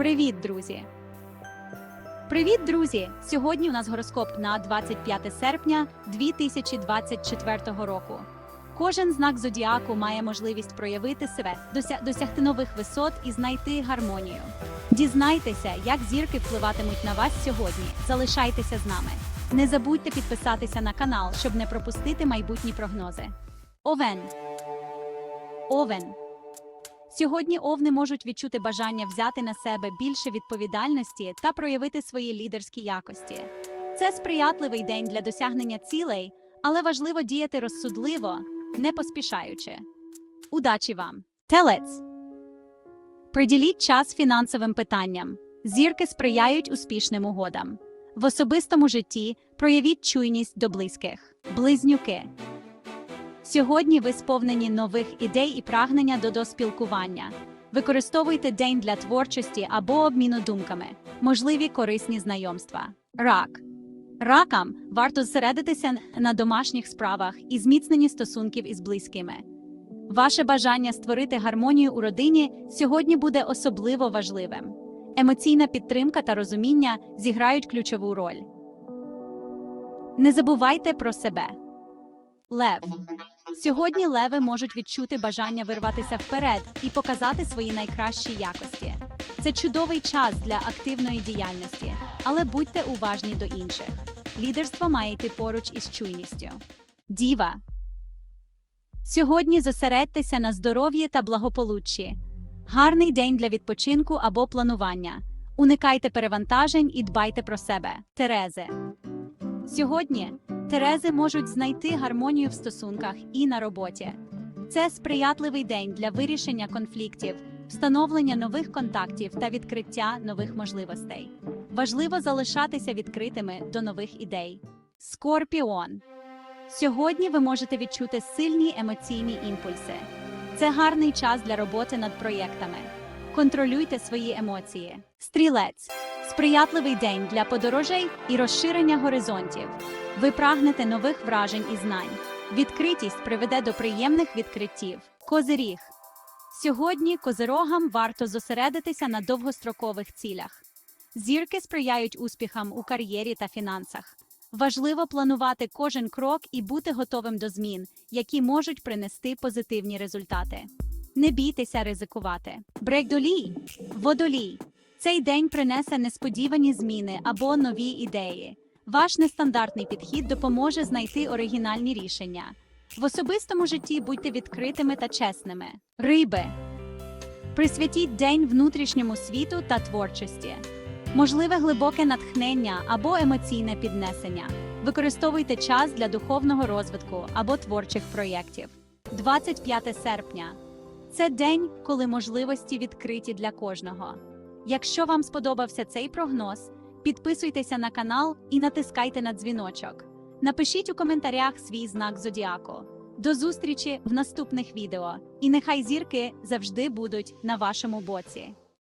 Привіт, друзі! Привіт, друзі! Сьогодні у нас гороскоп на 25 серпня 2024 року. Кожен знак зодіаку має можливість проявити себе, дося- досягти нових висот і знайти гармонію. Дізнайтеся, як зірки впливатимуть на вас сьогодні. Залишайтеся з нами. Не забудьте підписатися на канал, щоб не пропустити майбутні прогнози. Овен. Овен. Сьогодні овни можуть відчути бажання взяти на себе більше відповідальності та проявити свої лідерські якості. Це сприятливий день для досягнення цілей, але важливо діяти розсудливо, не поспішаючи. Удачі вам! Телець! Приділіть час фінансовим питанням. Зірки сприяють успішним угодам. В особистому житті проявіть чуйність до близьких. Близнюки. Сьогодні ви сповнені нових ідей і прагнення до доспілкування. Використовуйте день для творчості або обміну думками, можливі корисні знайомства. Рак. Ракам варто зосередитися на домашніх справах і зміцненні стосунків із близькими. Ваше бажання створити гармонію у родині сьогодні буде особливо важливим. Емоційна підтримка та розуміння зіграють ключову роль. Не забувайте про себе. Лев. Сьогодні леви можуть відчути бажання вирватися вперед і показати свої найкращі якості. Це чудовий час для активної діяльності, але будьте уважні до інших. Лідерство має йти поруч із чуйністю. Діва. Сьогодні зосередьтеся на здоров'ї та благополуччі. Гарний день для відпочинку або планування. Уникайте перевантажень і дбайте про себе. Терези. Сьогодні Терези можуть знайти гармонію в стосунках і на роботі. Це сприятливий день для вирішення конфліктів, встановлення нових контактів та відкриття нових можливостей. Важливо залишатися відкритими до нових ідей. Скорпіон. Сьогодні ви можете відчути сильні емоційні імпульси. Це гарний час для роботи над проєктами. Контролюйте свої емоції. Стрілець сприятливий день для подорожей і розширення горизонтів. Ви прагнете нових вражень і знань. Відкритість приведе до приємних відкриттів. Козиріг. Сьогодні козирогам варто зосередитися на довгострокових цілях. Зірки сприяють успіхам у кар'єрі та фінансах. Важливо планувати кожен крок і бути готовим до змін, які можуть принести позитивні результати. Не бійтеся ризикувати. Брейкдолій, водолій. Цей день принесе несподівані зміни або нові ідеї. Ваш нестандартний підхід допоможе знайти оригінальні рішення. В особистому житті будьте відкритими та чесними. Риби. Присвятіть день внутрішньому світу та творчості. Можливе глибоке натхнення або емоційне піднесення. Використовуйте час для духовного розвитку або творчих проєктів. 25 серпня. Це день, коли можливості відкриті для кожного. Якщо вам сподобався цей прогноз, підписуйтеся на канал і натискайте на дзвіночок. Напишіть у коментарях свій знак зодіаку. До зустрічі в наступних відео, і нехай зірки завжди будуть на вашому боці.